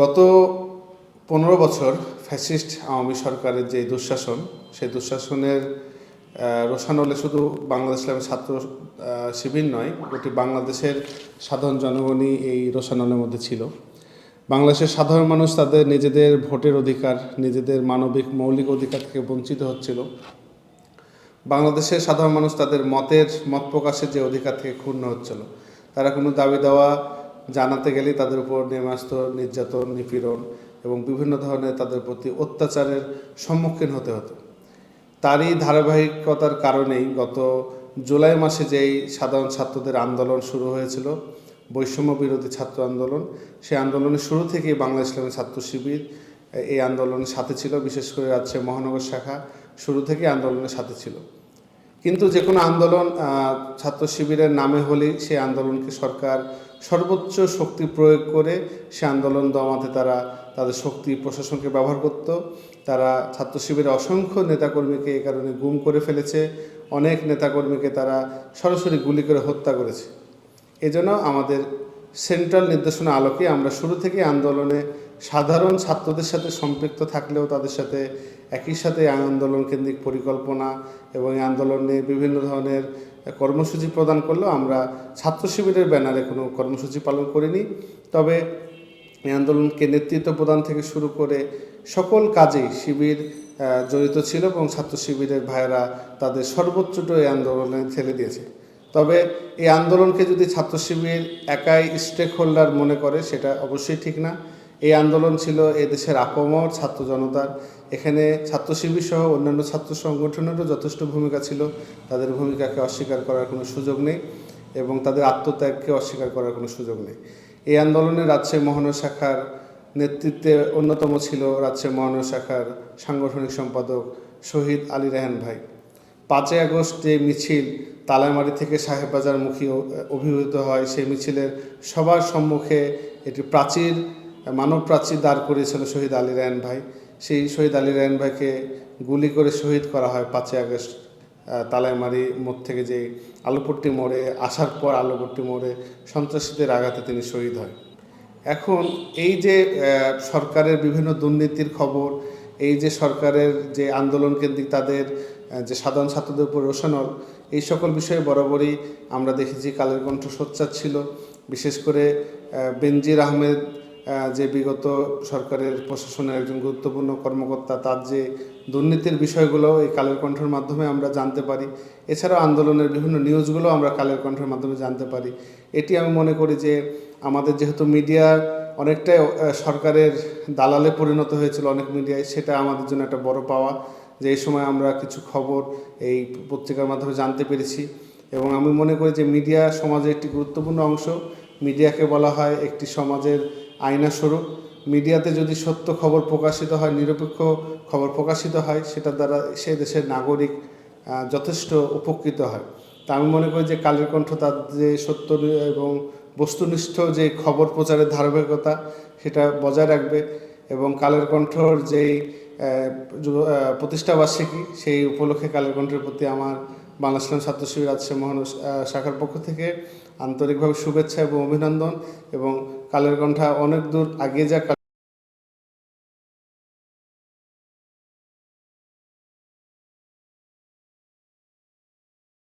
গত পনেরো বছর ফ্যাসিস্ট আওয়ামী সরকারের যে দুঃশাসন সেই দুঃশাসনের আহ, রোষানলে শুধু বাংলাদেশ ইসলামের ছাত্র শিবির নয় গোটি বাংলাদেশের সাধারণ জনগণই এই রোষানলের মধ্যে ছিল। বাংলাদেশের সাধারণ মানুষ তাদের নিজেদের ভোটের অধিকার নিজেদের মানবিক মৌলিক অধিকার থেকে বঞ্চিত হচ্ছিল। বাংলাদেশের সাধারণ মানুষ তাদের মতের মত প্রকাশের যে অধিকার থেকে ক্ষুণ্ণ হচ্ছিল। তারা কোনো দাবি দেওয়া জানাতে গেলেই তাদের উপর নেমে আসতো নির্যাতন, নিপীড়ন এবং বিভিন্ন ধরনের তাদের প্রতি অত্যাচারের সম্মুখীন হতে হতো। তারই ধারাবাহিকতার কারণেই গত জুলাই মাসে যেই সাধারণ ছাত্রদের আন্দোলন শুরু হয়েছিল, বৈষম্য বিরোধী ছাত্র আন্দোলন, সেই আন্দোলনের শুরু থেকেই বাংলা ইসলামী ছাত্র শিবির এই আন্দোলনের সাথে ছিল, বিশেষ করে রাজশাহী মহানগর শাখা শুরু থেকে আন্দোলনের সাথে ছিল। কিন্তু যে কোনো আন্দোলন ছাত্র শিবিরের নামে হলেই সেই আন্দোলনকে সরকার সর্বোচ্চ শক্তি প্রয়োগ করে সে আন্দোলন দমাতে তারা তাদের শক্তি প্রশাসনকে ব্যবহার করত। তারা ছাত্র শিবিরের অসংখ্য নেতাকর্মীকে এই কারণে গুম করে ফেলেছে। অনেক নেতাকর্মীকে তারা সরাসরি গুলি করে হত্যা করেছে। এজন্য আমাদের সেন্ট্রাল নির্দেশনা আলোকে আমরা শুরু থেকে আন্দোলনে সাধারণ ছাত্রদের সাথে সম্পৃক্ত থাকলেও তাদের সাথে একই সাথে আন্দোলন কেন্দ্রিক পরিকল্পনা এবং আন্দোলনে বিভিন্ন ধরনের কর্মসূচি প্রদান করলেও আমরা ছাত্র শিবিরের ব্যানারে কোনো কর্মসূচি পালন করিনি। তবে এই আন্দোলনকে নেতৃত্ব প্রদান থেকে শুরু করে সকল কাজেই শিবির জড়িত ছিল এবং ছাত্র শিবিরের ভাইয়েরা তাদের সর্বোচ্চটা এই আন্দোলনে ঠেলে দিয়েছে। তবে এই আন্দোলনকে যদি ছাত্র শিবির একাই স্টেক হোল্ডার মনে করে, সেটা অবশ্যই ঠিক না। এই আন্দোলন ছিল এই দেশের আপমর, ছাত্র জনতার। এখানে ছাত্র শিবির সহ অন্যান্য ছাত্র সংগঠনেরও যথেষ্ট ভূমিকা ছিল। তাদের ভূমিকাকে অস্বীকার করার কোনো সুযোগ নেই এবং তাদের আত্মত্যাগকে অস্বীকার করার কোনো সুযোগ নেই। এই আন্দোলনে রাজশাহী মহানগর শাখার নেতৃত্বে অন্যতম ছিল রাজশাহী মহানগর শাখার সাংগঠনিক সম্পাদক শহীদ আলী রেহান ভাই। পাঁচই আগস্ট যে মিছিল তালামারি থেকে সাহেববাজারমুখী অভিভূত হয়, সেই মিছিলের সবার সম্মুখে একটি প্রাচীর মানব প্রাচীর দাঁড় করিয়েছিল শহীদ আলী রায়ন ভাই। সেই শহীদ আলী রায়ন ভাইকে গুলি করে শহীদ করা হয় পাঁচই আগস্ট তালাইমারি মোড় থেকে যে আলুপট্টি মোড়ে আসার পর আলুপট্টি মোড়ে সন্ত্রাসীদের আঘাতে তিনি শহীদ হয়। এখন এই যে সরকারের বিভিন্ন দুর্নীতির খবর এই যে সরকারের যে আন্দোলন কেন্দ্রিক তাদের যে সাধারণ ছাত্রদের উপর রোশানল এই সকল বিষয়ে বরাবরই আমরা দেখেছি কালের কণ্ঠ সোচ্চার ছিল। বিশেষ করে বেনজির আহমেদ আহ, যে বিগত সরকারের প্রশাসনের একজন গুরুত্বপূর্ণ কর্মকর্তা, তার যে দুর্নীতির বিষয়গুলো এই কালের কণ্ঠের মাধ্যমে আমরা জানতে পারি। এছাড়াও আন্দোলনের বিভিন্ন নিউজগুলো আমরা কালের কণ্ঠের মাধ্যমে জানতে পারি। এটি আমি মনে করি যে আমাদের যেহেতু মিডিয়া অনেকটাই সরকারের দালালে পরিণত হয়েছিল অনেক মিডিয়ায়, সেটা আমাদের জন্য একটা বড় পাওয়া। যে এই সময় আমরা কিছু খবর এই পত্রিকার মাধ্যমে জানতে পেরেছি। এবং আমি মনে করি যে মিডিয়া সমাজের একটি গুরুত্বপূর্ণ অংশ। মিডিয়াকে বলা হয় একটি সমাজের আয়না স্বরূপ। মিডিয়াতে যদি সত্য খবর প্রকাশিত হয়, নিরপেক্ষ খবর প্রকাশিত হয় সেটার দ্বারা সে দেশের নাগরিক যথেষ্ট উপকৃত হয়। তা আমি মনে করি যে কালের কণ্ঠ, তার যে সত্য এবং বস্তুনিষ্ঠ যে খবর প্রচারের ধারাবাহিকতা, সেটা বজায় রাখবে এবং কালের কণ্ঠর যেই প্রতিষ্ঠাবার্ষিকী, সেই উপলক্ষে কালের কণ্ঠের প্রতি আমার বাংলা ইসলাম ছাত্র শিবির রাজশাহী মহান শাখার পক্ষ থেকে আন্তরিকভাবে শুভেচ্ছা এবং অভিনন্দন এবং কালের কণ্ঠা অনেক দূর আগে যাক।